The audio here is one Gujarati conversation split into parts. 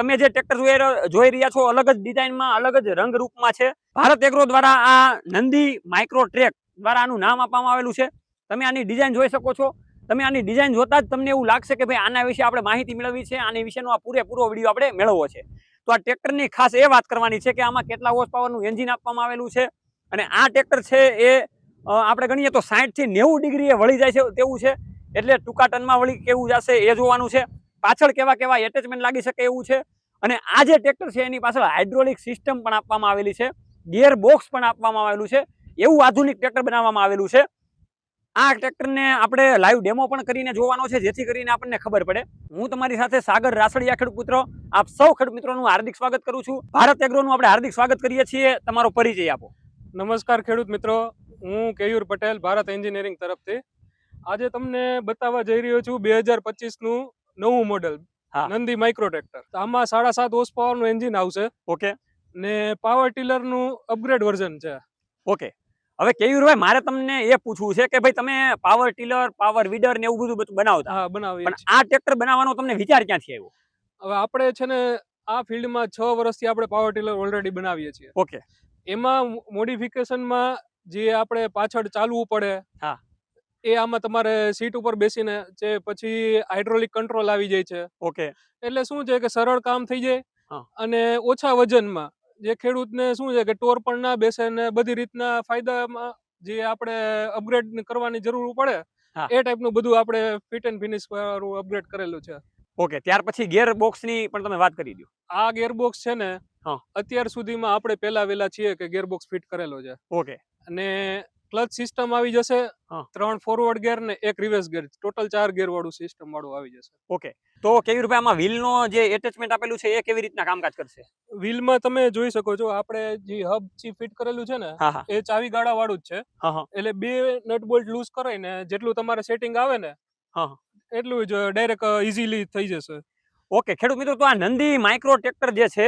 તમે જે ટ્રેક્ટર જોઈ રહ્યા છો, અલગ જ ડિઝાઇનમાં અલગ જ રંગ રૂપમાં છે. ભારત એગ્રો દ્વારા આ નંદી માઇક્રો ટ્રેક દ્વારા આનું નામ આપવામાં આવેલું છે. તમે આની ડિઝાઇન જોઈ શકો છો. તમે આની ડિઝાઇન જોતા જ તમને એવું લાગશે કે ભાઈ આના વિશે આપણે માહિતી મેળવવી છે, આની વિશેનો આ પૂરેપૂરો વીડિયો આપણે મેળવવો છે. તો આ ટ્રેક્ટરની ખાસ એ વાત કરવાની છે કે આમાં કેટલા હોર્સ પાવરનું એન્જિન આપવામાં આવેલું છે. અને આ ટ્રેક્ટર છે એ આપણે ગણીએ તો સાઠથી નેવું ડિગ્રીએ વળી જાય છે તેવું છે. એટલે ટૂંકા ટનમાં વળી કેવું જશે એ જોવાનું છે. પાછળ કેવા કેવા એટેચમેન્ટ લાગી શકે એવું છે. અને આ જે ટ્રેક્ટર છે એની પાછળ હાઇડ્રોલિક સિસ્ટમ પણ આપવામાં આવેલી છે. ગિયર બોક્સ પણ આપવામાં આવેલું છે. એવું આધુનિક ટ્રેક્ટર બનાવવામાં આવેલું છે. આ ટ્રેક્ટરને આપણે લાઈવ ડેમો પણ કરીને જોવાનો છે, જેથી કરીને આપણને ખબર પડે. હું તમારી સાથે સાગર રાસડિયા ખેડૂત આપ સૌ ખેડૂત મિત્રોનું હાર્દિક સ્વાગત કરું છું. ભારત એગ્રોનું આપણે હાર્દિક સ્વાગત કરીએ છીએ. તમારો પરિચય આપો. નમસ્કાર ખેડૂત મિત્રો. હું કેયુર પટેલ, ભારત એન્જિનિયરિંગ તરફથી. આજે તમને બતાવવા જઈ રહ્યો છું બે હજારનું નવું મોડેલ. નંદી માઇક્રો ટ્રેક્ટર આમાં સાડા સાત હોર્સ પાવરનું એન્જિન આવશે. ઓકે. ને પાવર ટીલરનું અપગ્રેડ વર્ઝન છે. ઓકે. હવે કેયુરભાઈ મારે તમને એ પૂછવું છે કે ભાઈ તમે પાવર ટીલર પાવર વીડર ને એવું બધું બધું બનાવતા. હા બનાવી પણ આ ટ્રેક્ટર બનાવવાનો તમને વિચાર ક્યાંથી આવ્યો? હવે આપણે છે ને આ ફિલ્ડમાં છ વર્ષથી આપણે પાવર ટીલર ઓલરેડી બનાવીએ છીએ. ઓકે. એમાં મોડિફિકેશનમાં જે આપણે પાછળ ચાલવું પડે હા. એ આમાં તમારે સીટ ઉપર બેસીને જે પછી હાઇડ્રોલિક કંટ્રોલ આવી જાય છે. ઓકે. એટલે શું છે કે સરળ કામ થઈ જાય અને ઓછા વજનમાં જે ખેડૂતને શું છે કે ટોર પણ ના બેસે ને બધી રીતના ફાયદામાં જે આપણે અપગ્રેડ કરવાની જરૂર પડે. એ ટાઈપનું બધું આપણે ફિટ એન્ડ ફિનિશ વાળું અપગ્રેડ કરેલું છે. ઓકે ત્યાર પછી ગેર બોક્સની પણ તમે વાત કરી દો. આ ગિયરબોક્સ છે ને. અત્યાર સુધીમાં આપણે પહેલા વેલા છીએ કે ગિયરબોક્સ ફિટ કરેલો છે. ઓકે. અને ક્લચ સિસ્ટમ આવી જશે. ત્રણ ફોરવર્ડ ગેર ને એક રિવર્સ ગેર ટોટલ ચાર ગેર વાળું સિસ્ટમ વાળું આવી જશે. ઓકે. તો કેવી રૂપિયા આમાં વ્હીલ નો જે એટેચમેન્ટ આપેલું છે એ કેવી રીતના કામકાજ કરશે? વ્હીલમાં તમે જોઈ શકો છો આપણે જે હબ ચી ફિટ કરેલું છે ને એ ચાવી ગાડા વાળું જ છે. એટલે બે નટ બોલ્ટ લૂઝ કરાઈને જેટલું તમારે સેટિંગ આવે ને હા. એટલું જ ડાયરેક્ટ ઇઝીલી થઈ જશે. ઓકે ખેડૂત મિત્રો તો આ નંદી માઇક્રો ટ્રેક્ટર જે છે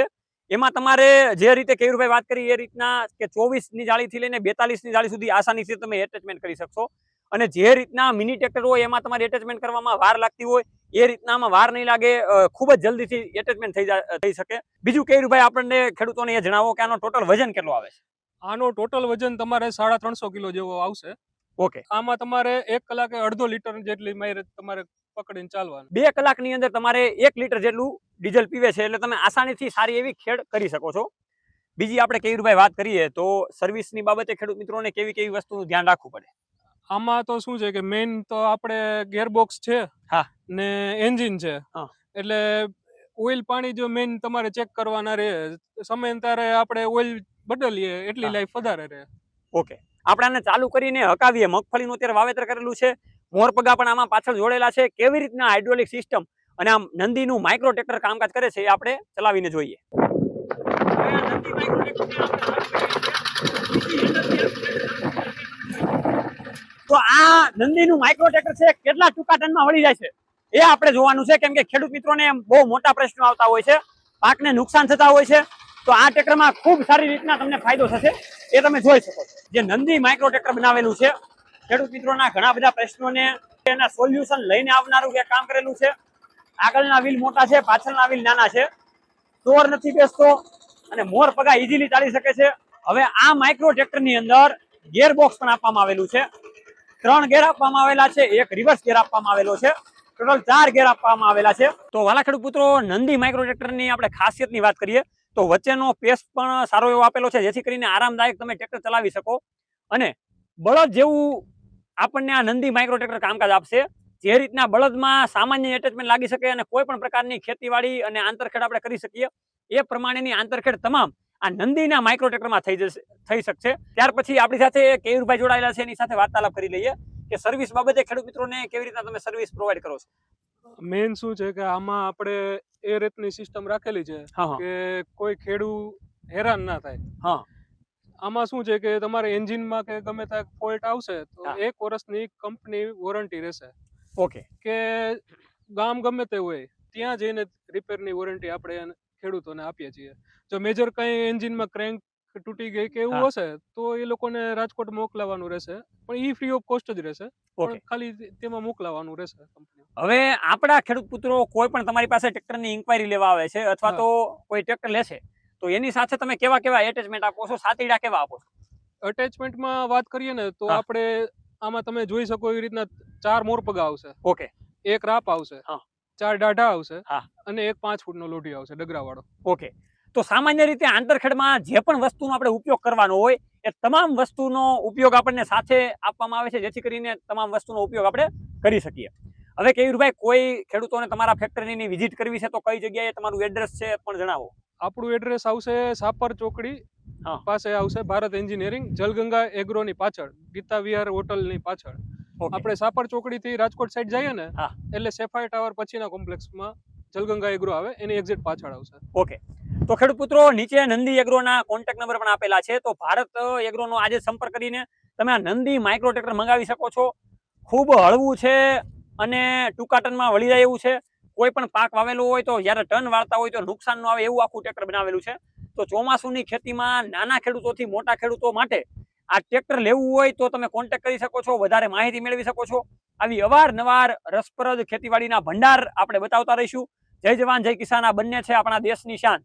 એમાં તમારે જે રીતે કેયુરભાઈ વાત કરી એ રીતના કે ચોવીસની જાળીથી લઈને બેતાલીસની જાળી સુધી આસાનીથી તમે એટેચમેન્ટ કરી શકશો. અને જે રીતના મિની ટ્રેક્ટર હોય એમાં તમારે એટેચમેન્ટ કરવામાં વાર લાગતી હોય એ રીતના આમાં વાર નહીં લાગે ખૂબ જ જલ્દીથી એટેચમેન્ટ થઈ થઈ શકે. બીજું કેયુરભાઈ આપણને ખેડૂતોને એ જણાવો કે આનો ટોટલ વજન કેટલો આવે છે? આનો ટોટલ વજન તમારે સાડા ત્રણસો કિલો જેવો આવશે. ઓકે આમાં તમારે એક કલાકે અડધો લીટર જેટલી તમારે પકડીને ચાલવાનું. બે કલાકની અંદર તમારે એક લીટર જેટલું ડીઝલ પીવે છે એટલે તમે આસાનીથી સારી એવી ખેડ કરી શકો છો. બીજી આપણે કેયુરભાઈ વાત કરીએ તો સર્વિસની બાબતે ખેડૂત મિત્રોને કેવી કેવી વસ્તુનું ધ્યાન રાખવું પડે? આમાં તો શું છે કે મેઇન તો આપણે ગેરબોક્સ છે હા. ને એન્જિન છે. હા. એટલે ઓઇલ પાણી જો મેઇન તમારે ચેક કરવાના રહે સમયાંતરે આપણે ઓઇલ બદલીએ એટલી લાઈફ વધારે રહે. ઓકે. આપણે આને ચાલુ કરીને હકાવીએ. મગફળીનું અત્યારે વાવેતર કરેલું છે. મોરપગા પણ આમાં પાછળ જોડેલા છે. કેવી રીતના હાઇડ્રોલિક સિસ્ટમ અને આમ નંદીનું માઇક્રો ટ્રેક્ટર કામકાજ કરે છે એ આપણે ચલાવીને જોઈએ. તો આ નંદીનું માઇક્રો ટ્રેક્ટર છે કેટલા ટૂંકા ટનમાં વળી જાય છે? એ આપણે જોવાનું છે. કેમ કે ખેડૂત મિત્રોને બહુ મોટા પ્રશ્નો આવતા હોય છે. પાકને નુકસાન થતા હોય છે. તો આ ટ્રેક્ટરમાં ખૂબ સારી રીતના તમને ફાયદો થશે. એ તમે જોઈ શકો જે નંદી માઇક્રો ટ્રેક્ટર બનાવેલું છે ખેડૂત મિત્રોના ઘણા બધા પ્રશ્નોને એના સોલ્યુશન લઈને આવનારું જે કામ કરેલું છે. આગળના વ્હીલ મોટા છે, પાછળના વ્હીલ નાના છે. ચોર નથી બેસતો અને મોર પગા ઇઝીલી ચાલી શકે છે. હવે આ માઇક્રો ટ્રેક્ટરની અંદર ગેર બોક્સ પણ આપવામાં આવેલું છે. ત્રણ ગેર આપવામાં આવેલા છે, એક રિવર્સ ગેર આપવામાં આવેલો છે. ટોટલ ચાર ગેર આપવામાં આવેલા છે. તો વાલા ખેડૂત નંદી માઇક્રો ટ્રેક્ટરની આપણે ખાસિયતની વાત કરીએ, તો વચ્ચેનો પેસ પણ સારો એવો આપેલો છે, જેથી કરીને આરામદાયક તમે ટ્રેક્ટર ચલાવી શકો. અને બળદ જેવું આપણને આ નંદી માઇક્રો ટ્રેક્ટર કામકાજ આપશે. જે રીતના બળદમાં સામાન્ય એટેચમેન્ટ લાગી શકે અને કોઈ પણ પ્રકારની ખેતીવાડી અને આંતરખેડ આપણે કરી શકીએ એ પ્રમાણેની આંતરખેડ તમામ આ નંદીના માઇક્રો ટ્રેક્ટરમાં થઈ જશે થઈ શકશે. ત્યાર પછી આપણી સાથે કેયુરભાઈ જોડાયેલા છે એની સાથે વાર્તાલાપ કરી લઈએ કે સર્વિસ બાબતે ખેડૂત મિત્રોને કેવી રીતના તમે સર્વિસ પ્રોવાઈડ કરો છો? મેઇન શું છે કે આમાં આપણે એ રીતની સિસ્ટમ રાખેલી છે કે કોઈ ખેડૂ હેરાન ના થાય. હા. આમાં શું છે કે તમારે એન્જિનમાં કે ગમે ત્યાં ફોલ્ટ આવશે તો એક વર્ષની કંપની વોરંટી રહેશે. ઓકે. કે ગામ ગમે તે હોય ત્યાં જઈને રિપેરની વોરંટી આપણે ખેડૂતોને આપીએ છીએ. જો મેજર કંઈ એન્જિનમાં ક્રેન્ક તૂટી ગઈ કે એવું હશે તો એ લોકોને રાજકોટ મોકલાવાનું રહેશે. પણ એ ફ્રી ઓફ કોસ્ટ જ રહેશે. ખાલી તેમાં મોકલાવાનું રહેશે હવે આપણા ખેડૂત પુત્રો કોઈ પણ તમારી પાસે ટ્રેક્ટરની ઇન્ક્વાયરી લેવા આવે છે અથવા તો કોઈ ટ્રેક્ટર લેશે? તો એની સાથે તમે કેવા કેવા એટેચમેન્ટ આપો છો? સાતીડા કેવા આપો છો? અટેચમેન્ટમાં વાત કરીએ ને તો આપણે આમાં તમે જોઈ શકો એવી રીતના ચાર મોરપગા આવશે. ઓકે. એક રાપ આવશે. હા. ચાર ડાઢા આવશે. હા. અને એક પાંચ ફૂટનો લોઢી આવશે ડગરાવાળો. ઓકે. તો સામાન્ય રીતે આંતરખેડમાં જે પણ વસ્તુનો આપણે ઉપયોગ કરવાનો હોય એ તમામ વસ્તુનો ઉપયોગ આપણને સાથે આપવામાં આવે છે જેથી કરીને તમામ વસ્તુનો ઉપયોગ આપણે કરી શકીએ. હવે કેયુરભાઈ કોઈ ખેડૂતોને તમારા ફેક્ટરીની વિઝિટ કરવી છે તો કઈ જગ્યાએ તમારું એડ્રેસ છે પણ જણાવો. આપણું એડ્રેસ આવશે સાપર ચોકડી હા. પાસે આવશે ભારત એન્જિનિયરિંગ જલગંગા એગ્રોની પાછળ ગીતા વિહાર હોટલની પાછળ. આપણે સાપર ચોકડીથી રાજકોટ સાઈડ જઈએ ને હા. એટલે સેફાઈ ટાવર પછીના કોમ્પ્લેક્સમાં જલગંગા એગ્રો આવે એની એક્ઝેક્ટ પાછળ આવશે. ઓકે તો ખેડૂત પુત્રો નીચે નંદી એગ્રોના કોન્ટેક્ટ નંબર પણ આપેલા છે. તો ભારત એગ્રોનો આજે સંપર્ક કરીને તમે આ નંદી માઇક્રો ટ્રેક્ટર મંગાવી શકો છો. ખૂબ હળવું છે અને ટૂંકાટનમાં વળી જાય એવું છે. કોઈ પણ પાક વાવેલો હોય તો જ્યારે ટન વાળતા હોય તો નુકસાન ન આવે એવું આખું ટ્રેક્ટર બનાવેલું છે. તો ચોમાસુની ખેતીમાં નાના ખેડૂતોથી મોટા ખેડૂતો માટે આ ટ્રેક્ટર લેવું હોય તો તમે કોન્ટેક્ટ કરી શકો છો, વધારે માહિતી મેળવી શકો છો. આવી અવારનવાર રસપ્રદ ખેતીવાડીના ભંડાર આપણે બતાવતા રહીશું. જય જવાન, જય કિસાન. આ બંને છે આપણા દેશની શાન.